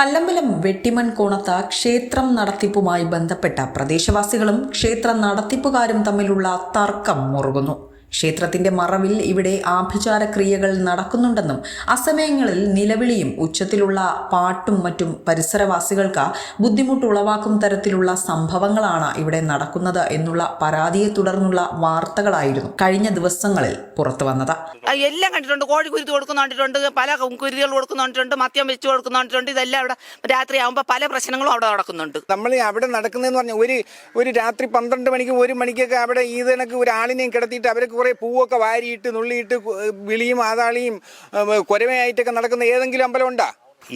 കല്ലമ്പലം വെട്ടിമൺ കോണത്ത് ക്ഷേത്രം നടത്തിപ്പുമായി ബന്ധപ്പെട്ട പ്രദേശവാസികളും ക്ഷേത്ര നടത്തിപ്പുകാരും തമ്മിലുള്ള തർക്കം മുറുകുന്നു. ക്ഷേത്രത്തിന്റെ മറവിൽ ഇവിടെ ആഭിചാര ക്രിയകൾ നടക്കുന്നുണ്ടെന്നും അസമയങ്ങളിൽ നിലവിളിയും ഉച്ചത്തിലുള്ള പാട്ടും മറ്റും പരിസരവാസികൾക്ക് ബുദ്ധിമുട്ടുളവാക്കും തരത്തിലുള്ള സംഭവങ്ങളാണ് ഇവിടെ നടക്കുന്നത് എന്നുള്ള പരാതിയെ തുടർന്നുള്ള വാർത്തകളായിരുന്നു കഴിഞ്ഞ ദിവസങ്ങളിൽ പുറത്തു വന്നത്. എല്ലാം കണ്ടിട്ടുണ്ട്. കോഴി കുരുതി കൊടുക്കുന്ന കണ്ടിട്ടുണ്ട്. പല കുരുതികൾ കൊടുക്കുന്ന കണ്ടിട്ടുണ്ട്. മദ്യം വെച്ച് കൊടുക്കുന്ന കണ്ടിട്ടുണ്ട്. ഇതെല്ലാം അവിടെ രാത്രി ആകുമ്പോൾ പല പ്രശ്നങ്ങളും അവിടെ നടക്കുന്നുണ്ട്. നമ്മൾ അവിടെ നടക്കുന്നതെന്ന് പറഞ്ഞാൽ ഒരു ഒരു രാത്രി പന്ത്രണ്ട് മണിക്ക് ഒരു മണിക്കൊക്കെ അവിടെ ഈ കണക്ക് ഒരാളിനെയും കിടത്തിയിട്ട് അവരൊക്കെ കുറേ പൂവൊക്കെ വാരിയിട്ട് നുള്ളിയിട്ട് വിളിയും ആതാളിയും കുരമയായിട്ടൊക്കെ നടക്കുന്ന ഏതെങ്കിലും അമ്പലം ഉണ്ടാ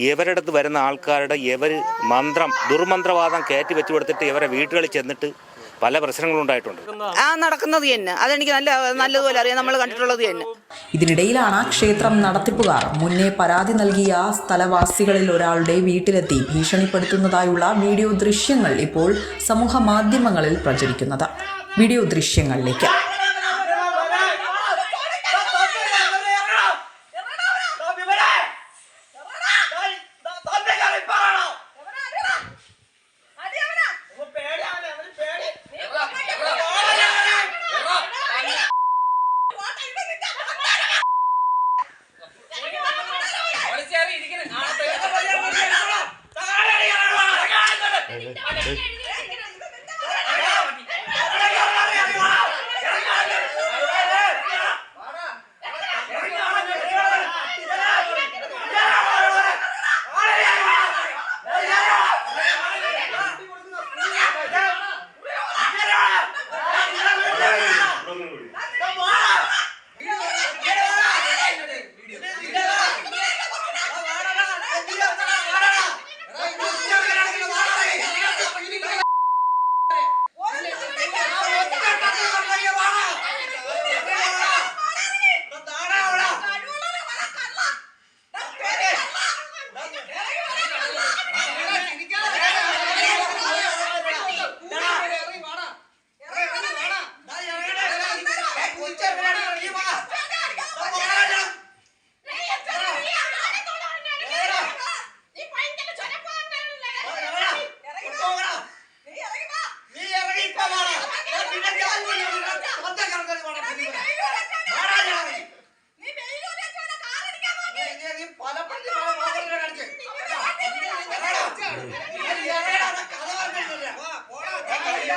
ഇവരുടെ വരുന്ന ആൾക്കാരുടെ ഇവർ മന്ത്രം ദുർമന്ത്രവാദം കയറ്റി വെച്ചു കൊടുത്തിട്ട് ഇവരെ വീട്ടുകളിൽ ചെന്നിട്ട് പല പ്രശ്നങ്ങളും ഉണ്ടായിട്ടുണ്ട്. ആ നടക്കുന്നത് തന്നെ. അതെനിക്ക് നല്ല നല്ലതുപോലെ അറിയാം. നമ്മൾ കണ്ടിട്ടുള്ളത് തന്നെ. ഇതിനിടയിലാണ് ക്ഷേത്രം നടത്തിപ്പുകാർ മുന്നേ പരാതി നൽകിയ സ്ഥലവാസികളിൽ ഒരാളുടെ വീട്ടിലെത്തി ഭീഷണിപ്പെടുത്തുന്നതായുള്ള വീഡിയോ ദൃശ്യങ്ങൾ ഇപ്പോൾ സമൂഹ മാധ്യമങ്ങളിൽ പ്രചരിക്കുന്നത്. വീഡിയോ ദൃശ്യങ്ങളിലേക്ക്.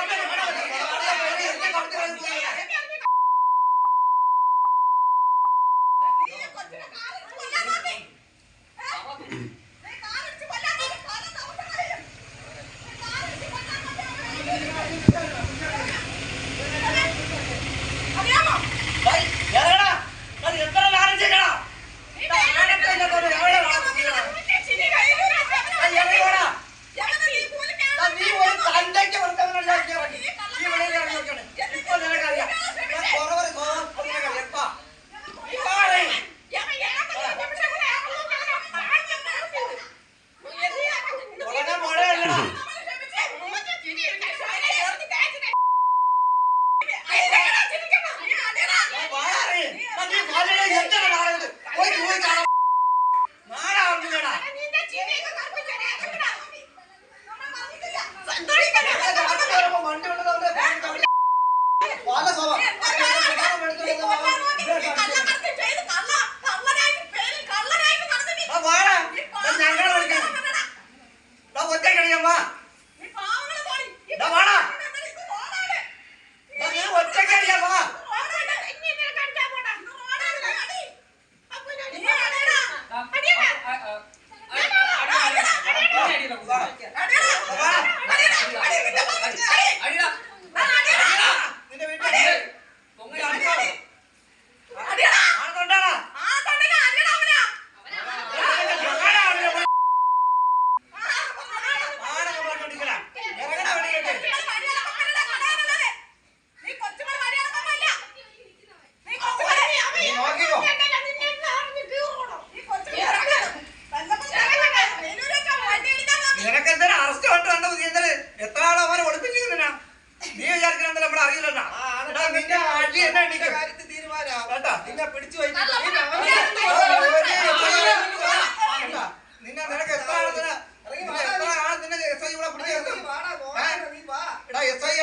Amen. വണ്ടി കൊണ്ടുവന്നു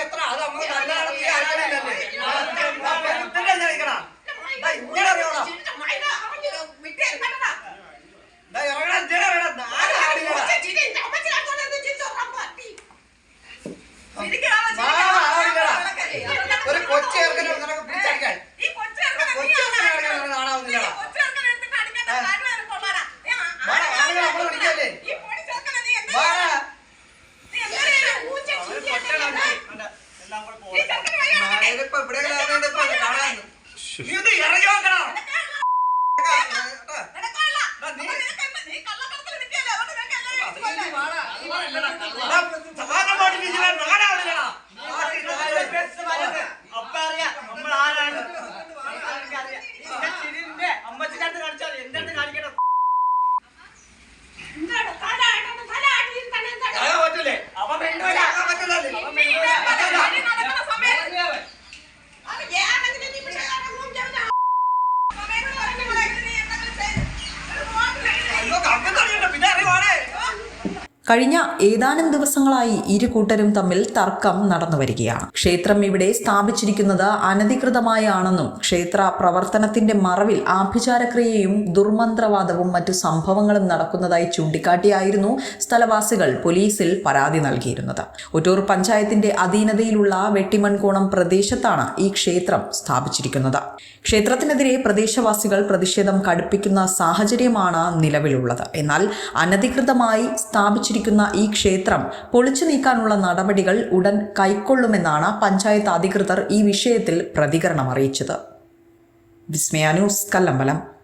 എത്ര അത് നമ്മൾ കല്ലാടത്തിയാണ് Mentira! കഴിഞ്ഞ ഏതാനും ദിവസങ്ങളായി ഇരു കൂട്ടരും തമ്മിൽ തർക്കം നടന്നു വരികയാണ്. ക്ഷേത്രം ഇവിടെ സ്ഥാപിച്ചിരിക്കുന്നത് അനധികൃതമായാണെന്നും ക്ഷേത്ര പ്രവർത്തനത്തിന്റെ മറവിൽ ആഭിചാരക്രിയയും ദുർമന്ത്രവാദവും മറ്റു സംഭവങ്ങളും നടക്കുന്നതായി ചൂണ്ടിക്കാട്ടിയായിരുന്നു സ്ഥലവാസികൾ പോലീസിൽ പരാതി നൽകിയിരുന്നത്. ഒറ്റൂർ പഞ്ചായത്തിന്റെ അധീനതയിലുള്ള വെട്ടിമൺകോണം പ്രദേശത്താണ് ഈ ക്ഷേത്രം സ്ഥാപിച്ചിരിക്കുന്നത്. ക്ഷേത്രത്തിനെതിരെ പ്രദേശവാസികൾ പ്രതിഷേധം കടുപ്പിക്കുന്ന സാഹചര്യമാണ് നിലവിലുള്ളത്. എന്നാൽ അനധികൃതമായി സ്ഥാപിച്ചിരിക്കുന്ന ഈ ക്ഷേത്രം പൊളിച്ചു നീക്കാനുള്ള നടപടികൾ ഉടൻ കൈക്കൊള്ളുമെന്നാണ് പഞ്ചായത്ത് അധികൃതർ ഈ വിഷയത്തിൽ പ്രതികരണം അറിയിച്ചത്. വിസ്മയ ന്യൂസ് കല്ലമ്പലം.